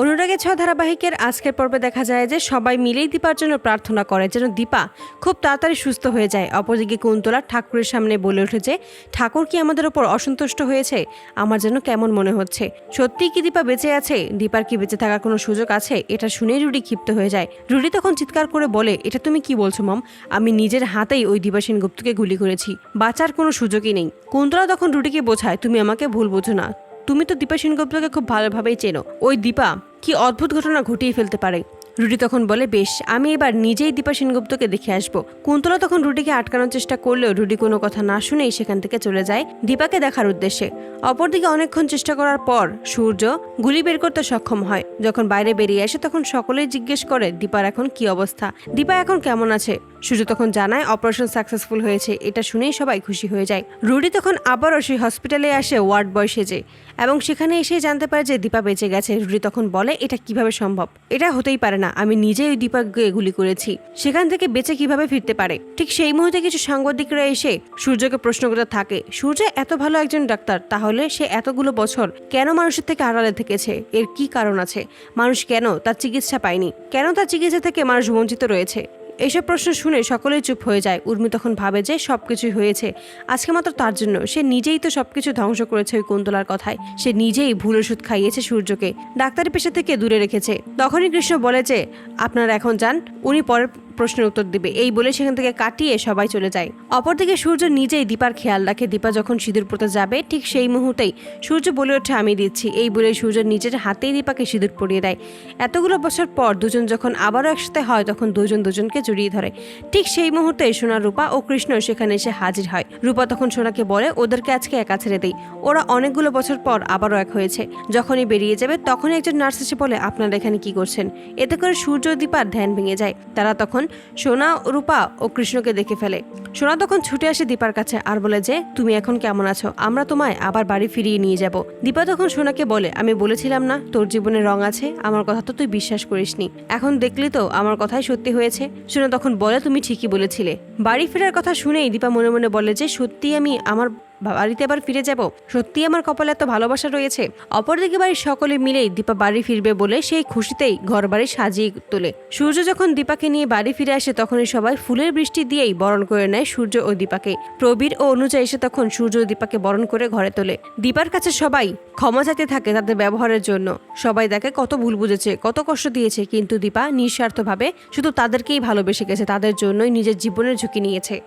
অনুরাগের ছ ধারাবাহিকের আজকের পর্বে দেখা যায় যে সবাই মিলেই দীপার জন্য প্রার্থনা করে, যেন দীপা খুব তাড়াতাড়ি সুস্থ হয়ে যায়। অপরদিকে কুন্তলা ঠাকুরের সামনে বলে উঠেছে ঠাকুর কি আমাদের ওপর অসন্তুষ্ট হয়েছে? আমার যেন কেমন মনে হচ্ছে? সত্যিই কি দীপা বেঁচে আছে? দীপার কি বেঁচে থাকার কোনো সুযোগ আছে? এটা শুনেই রুডি ক্ষিপ্ত হয়ে যায়। রুডি তখন চিৎকার করে বলে, এটা তুমি কি বলছো, মম? আমি নিজের হাতেই ওই দিবা সেনগুপ্তকে গুলি করেছি। বাঁচার কোনো সুযোগই নেই। কুন্তলা তখন রুডিকে বোঝায়, তুমি আমাকে ভুল বোঝো না। তুমি তো দীপা সেনগুপ্তকে খুব ভালোভাবেই চেনো। ওই দীপা কি অদ্ভুত ঘটনা ঘটিয়ে ফেলতে পারে? রুটি তখন বলে, বেশ, আমি এবার নিজেই দীপা সেনগুপ্তকে দেখে আসব। কুন্তলা তখন রুটিকে আটকানোর চেষ্টা করলেও রুটি কোনো কথা না শুনেই সেখান থেকে চলে যায় দীপাকে দেখার উদ্দেশ্যে। অপরদিকে অনেকক্ষণ চেষ্টা করার পর সূর্য গুলি বের করতে সক্ষম হয়। যখন বাইরে বেরিয়ে আসে, তখন সকলেই জিজ্ঞেস করে, দীপার এখন কি অবস্থা? দীপা এখন কেমন আছে? সূর্য তখন জানায় অপারেশন সাকসেসফুল হয়েছে। এটা শুনেই সবাই খুশি হয়ে যায়। রুডি তখন আবারও সেই হসপিটালে আসে ওয়ার্ড বয় সেজে এবং সেখানে এসে জানতে পারে যে দীপা বেঁচে গেছে। রুডি তখন বলে, এটা কীভাবে সম্ভব? এটা হতেই পারে না। আমি নিজেই ওই দীপাকে গুলি করেছি। সেখান থেকে বেঁচে কীভাবে ফিরতে পারে? ঠিক সেই মুহূর্তে কিছু সাংবাদিকরা এসে সূর্যকে প্রশ্ন করতে থাকে, সূর্য এত ভালো একজন ডাক্তার, তাহলে সে এতগুলো বছর কেন মানুষের থেকে আড়ালে থেকেছে? এর কি কারণ আছে? মানুষ কেন তার চিকিৎসা পায়নি? কেন তার চিকিৎসা থেকে মানুষ বঞ্চিত রয়েছে? এইসব প্রশ্ন শুনে সকলেই চুপ হয়ে যায়। উর্মি তখন ভাবে যে সব কিছুই হয়েছে। আজকে মাত্র তার জন্য। সে নিজেই তো সব কিছু ধ্বংস করেছে ওই কুন্তলার কথায়। সে নিজেই ভুল ওষুধ খাইয়েছে সূর্যকে। ডাক্তারের পেশা থেকে দূরে রেখেছে। তখনই কৃষ্ণ বলে যে, আপনারা এখন যান। উনি পরের প্রশ্নের উত্তর দিবে। এই বলে সেখান থেকে কাটিয়ে সবাই চলে যায়। অপরদিকে সূর্য নিজেই দীপার খেয়াল রাখে। দীপা যখন সিঁদুর পড়তে যাবে, ঠিক সেই মুহূর্তেই সূর্য বলে ওঠে, আমি দিচ্ছি। এই বলে সূর্য নিজের হাতেই দীপাকে সিঁদুর পরিয়ে দেয়। এতগুলো বছর পর দুজন যখন আবারও একসাথে হয়, তখন দুজন দুজনকে জড়িয়ে ধরে। ঠিক সেই মুহূর্তে সোনা, রূপা ও কৃষ্ণ সেখানে এসে হাজির হয়। রূপা তখন সোনাকে বলে, ওদেরকে আজকে একা ছেড়ে দেই। ওরা অনেকগুলো বছর পর আবারও এক হয়েছে। যখনই বেরিয়ে যাবে, তখনই একজন নার্স এসে বলে, আপনারা এখানে কি করছেন? এতে করে সূর্য দীপার ধ্যান ভেঙে যায়। তারা তখন সোনা, রূপা ও কৃষ্ণকে দেখে ফেলে। সোনা তখন ছুটে আসে দীপার কাছে আর বলে যে, তুমি এখন কেমন আছো? আমরা তোমায় আবার বাড়ি ফিরিয়ে নিয়ে যাব। দীপা তখন সোনাকে বলে, আমি বলেছিলাম না, তোর জীবনে রং আছে, আমার কথা তো তুই বিশ্বাস করিসনি। এখন দেখলি তো, আমার কথাই সত্যি হয়েছে। সোনা তখন বলে, তুমি ঠিকই বলেছিলে। বাড়ি ফেরার কথা শুনেই দীপা মনে মনে বলে যে সত্যি আমি আমার বাড়িতে আবার ফিরে যাব? সত্যি আমার কপালে এত ভালোবাসা রয়েছে। অপরদিকে বাড়ির সকলে মিলেই দীপা বাড়ি ফিরবে বলে সেই খুশিতেই ঘর বাড়ি সাজিয়ে তোলে। সূর্য যখন দীপাকে নিয়ে বাড়ি ফিরে আসে, তখনই সবাই ফুলের বৃষ্টি দিয়েই বরণ করে নেয় সূর্য ও দীপাকে। প্রবীর ও অনুযায়ী এসে তখন সূর্য ও দীপাকে বরণ করে ঘরে তোলে। দীপার কাছে সবাই ক্ষমা চাইতে থাকে তাদের ব্যবহারের জন্য। সবাই দেখে কত ভুল বুঝেছে, কত কষ্ট দিয়েছে, কিন্তু দীপা নিঃস্বার্থভাবে শুধু তাদেরকেই ভালোবেসে গেছে, তাদের জন্যই নিজের জীবনের ঝুঁকি নিয়েছে।